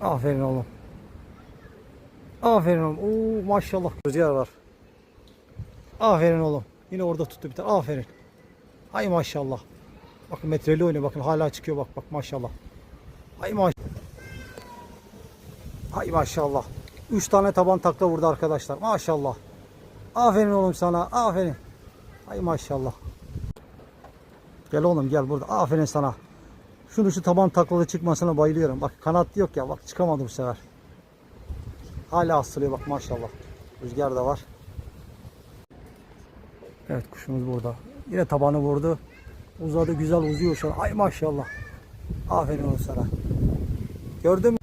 Aferin oğlum. Aferin oğlum. Oo maşallah. Rüzgar var. Aferin oğlum. Yine orada tuttu bir tane. Aferin. Hay maşallah. Bakın metreli oynuyor. Bakın hala çıkıyor bak bak maşallah. Hay maşallah. Hay maşallah. 3 tane taban takla vurdu arkadaşlar. Maşallah. Aferin oğlum sana. Aferin. Hay maşallah. Gel oğlum gel burada. Aferin sana. Şunu şu taban taklalı çıkmasına bayılıyorum. Bak kanat yok ya. Bak çıkamadı bu sefer. Hala asılıyor bak maşallah. Rüzgar da var. Evet kuşumuz burada. Yine tabanı vurdu. Uzadı güzel uzuyor şu an. Ay maşallah. Aferin oğlum sana. Gördün mü?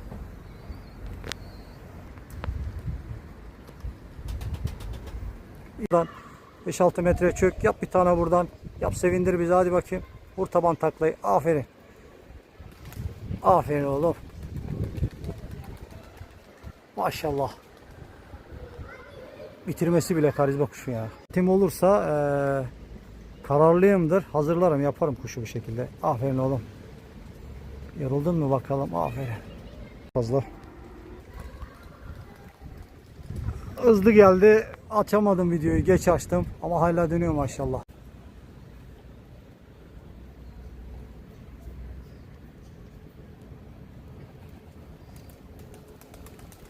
Buradan 5-6 metre çök. Yap bir tane buradan. Yap sevindir bizi hadi bakayım. Vur taban taklayı. Aferin. Aferin oğlum. Maşallah. Bitirmesi bile karizma kuşu ya. Tim olursa eee kararlıyımdır. Hazırlarım yaparım kuşu bu şekilde. Aferin oğlum. Yoruldun mu bakalım? Aferin. Fazla. Hızlı geldi. Açamadım videoyu. Geç açtım. Ama hala dönüyor maşallah.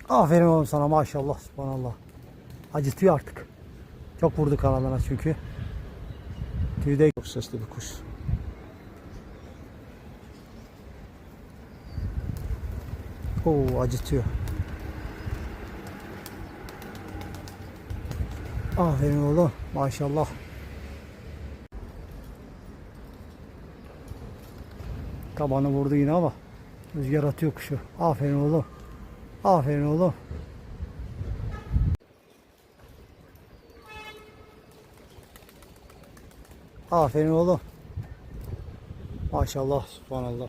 Aferin oğlum sana maşallah. Subhanallah. Acıtıyor artık. Çok vurdu kanalına çünkü. Tüyde çok sesli bir kuş. Oo acıtıyor. Aferin oğlum. Maşallah. Tabanı vurdu yine ama rüzgar atıyor kuşu. Aferin oğlum. Aferin oğlum. Aferin oğlum. Maşallah, subhanallah.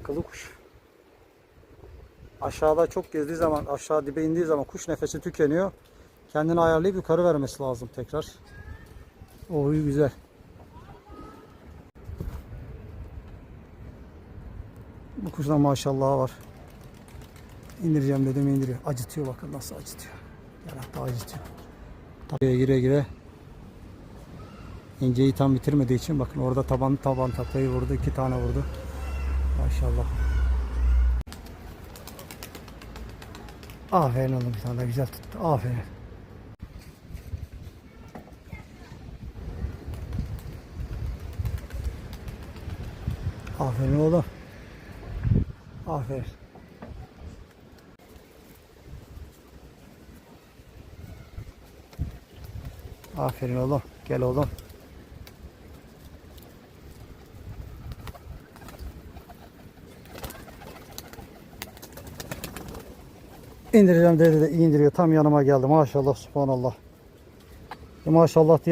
Akıllı kuş. Aşağıda çok gezdiği zaman, aşağı dibe indiği zaman kuş nefesi tükeniyor. Kendini ayarlayıp yukarı vermesi lazım tekrar. O iyi güzel. Bu kuşda maşallah var. İndireceğim dedim indiriyor. Acıtıyor bakın nasıl acıtıyor. Yaratı acıtıyor. Tabii gire gire. İnceyi tam bitirmediği için bakın orada taban taban taklayı vurdu. iki tane vurdu. Maşallah. Aferin oğlum bir tane güzel tuttu. Aferin. Aferin oğlum. Aferin. Aferin oğlum. Gel oğlum. İndireceğim dedi de indiriyor. Tam yanıma geldi. Maşallah subhanallah. E maşallah diye